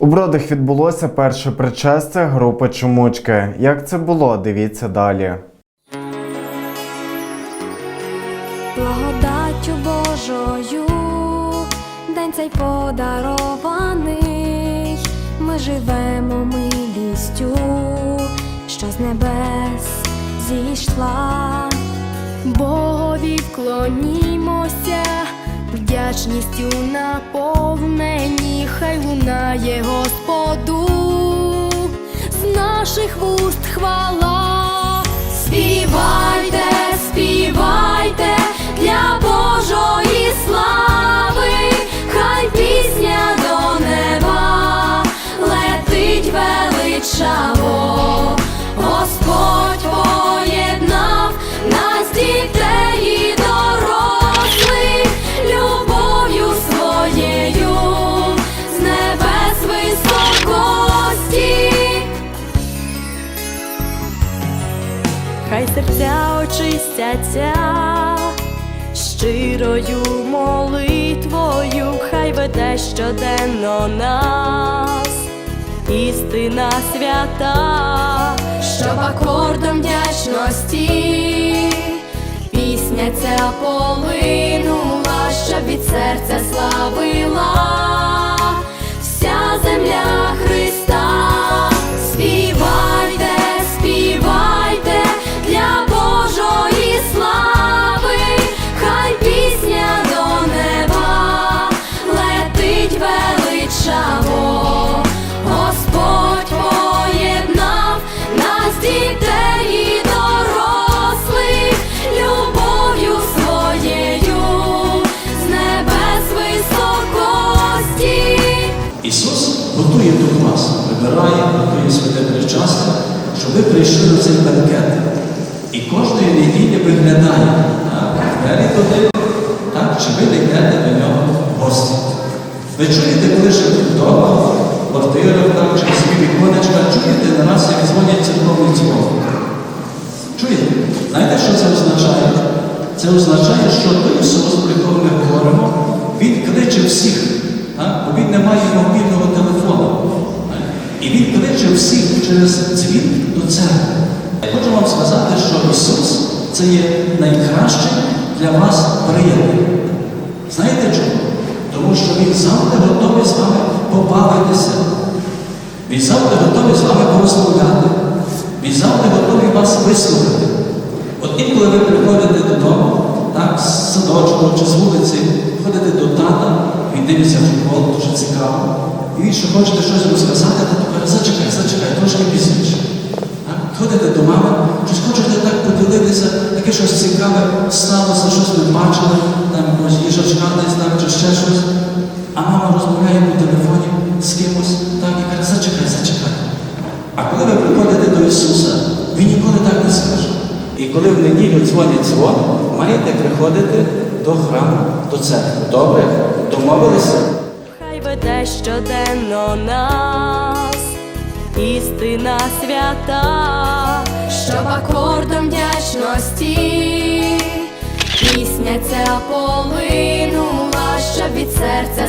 У Бродах відбулося перше причастя групи Чумучки. Як це було? Дивіться далі. Благодаттю Божою, день цей подарований, ми живемо милістю, що з небес зійшла. Богові вклонімося, вдячністю наповнені, хай лунає Господу, з наших вуст хвала. Співайте, співайте очистяться щирою молитвою, хай веде щоденно нас, істина свята, щоб акордом вдячності. Пісня ця полинула, щоб від серця славила готує тут вас, вибирає, готує святе причастя, щоб ви прийшли на цей бенкет. І кожної неділі виглядає двері туди, так, чи ви йдете до нього в гості. Ви чуєте, коли живете вдома, в квартирах, чи собі віконечка, чуєте на нас, як дзвонять церковний дзвон. Чуєте? Знаєте, що це означає? Це означає, що той Ісус, про якого ми говоримо, Він кличе всіх? Бо Він не має мобільного телефону. І Він кличе всіх через дзвін до церкви. Я хочу вам сказати, що Ісус це є найкращий для вас приятель. Знаєте чому? Тому що Він завжди готовий з вами побавитися. Він завжди готовий з вами порозмовляти. Він завжди готовий вас вислухати. От інколи ви приходите додому, так, з садочку чи з вулиці, ходите до тата, дивиться футбол, дуже цікаво. І він ще хочете щось розказати, тато каже, зачекай, зачекай, трошки пізніше. Ходите до мами, щось хочете так поділитися, таке щось цікаве сталося, щось ми бачили, там їжачка десь там чи ще щось. А мама розмовляє по телефоні з кимось, так, і каже, зачекай, зачекай. А коли ви приходите до Ісуса, Він ніколи так не скаже. І коли в неділю дзвонять дзвон, маєте приходити до храму, до церкви. Добре? Домовилися? Хай веде щоденно нас, істина свята, щоб акордом вдячності пісня ця полинула, щоб від серця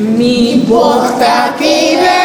Мій Бог такий.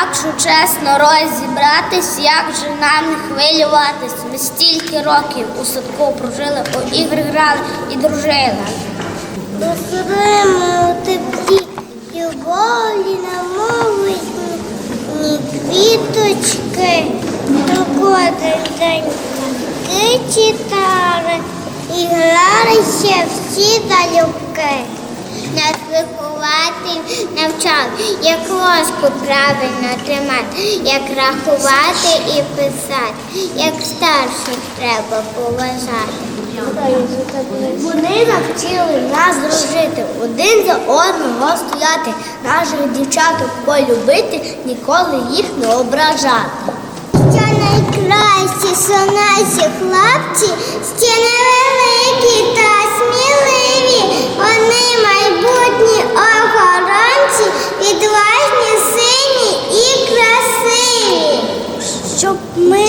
Якщо чесно розібратись, як же нам не хвилюватись? Ми стільки років у садку прожили, у ігри грали і дружили. Посередимо у теплі мови ні квіточки, то кожен день ти читали і гралися всі залюбки. Нас виховати навчав, як ложку правильно тримати, як рахувати і писати, як старших треба поважати. Вони навчили нас дружити, один за одного стояти, наших дівчаток полюбити, ніколи їх не ображати. Що найкращі, що наші хлопці, ще невеликі та сміливі, вони майбутні охоронці, відважні, сині і красиві. Щоб ми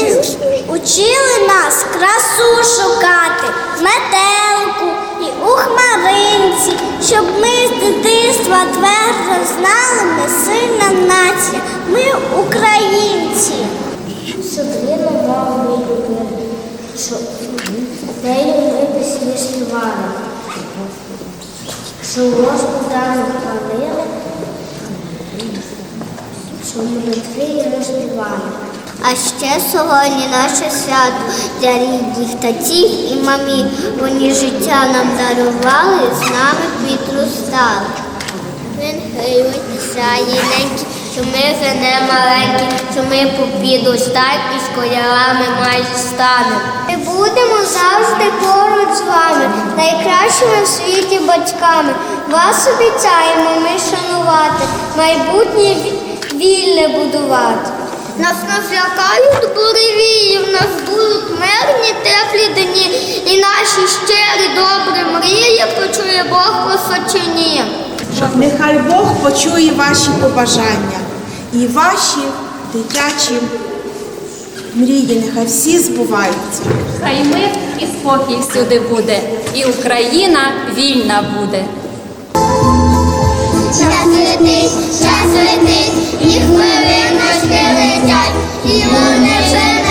учили нас красу шукати, метелку і у хмаринці, щоб ми з дитинства твердо знали, ми сильна нація, ми українці. Мову ми любили, щоб нею ми щоб ложку дару палили, щоб молитви і розпівали. А ще сьогодні наше свято для рідних татів і мамі. Вони життя нам дарували, з нами підростали. Він гривень, сяєненькі, що ми вже не маленькі, що ми попідостать і школярами майже станемо. Ми будемо завжди поруч з вами, найкращими в світі батьками. Вас обіцяємо ми шанувати, майбутнє вільне будувати. Нас нас лякають буревії, в нас будуть мирні теплі дні, і наші щирі добрі мрії почує Бог височині. Нехай Бог почує ваші побажання і ваші дитячі мрії, нехай всі збуваються. Хай мир і спокій всюди буде, і Україна вільна буде. Час летить, час летить, їх хвилиночки летять, і вони вже.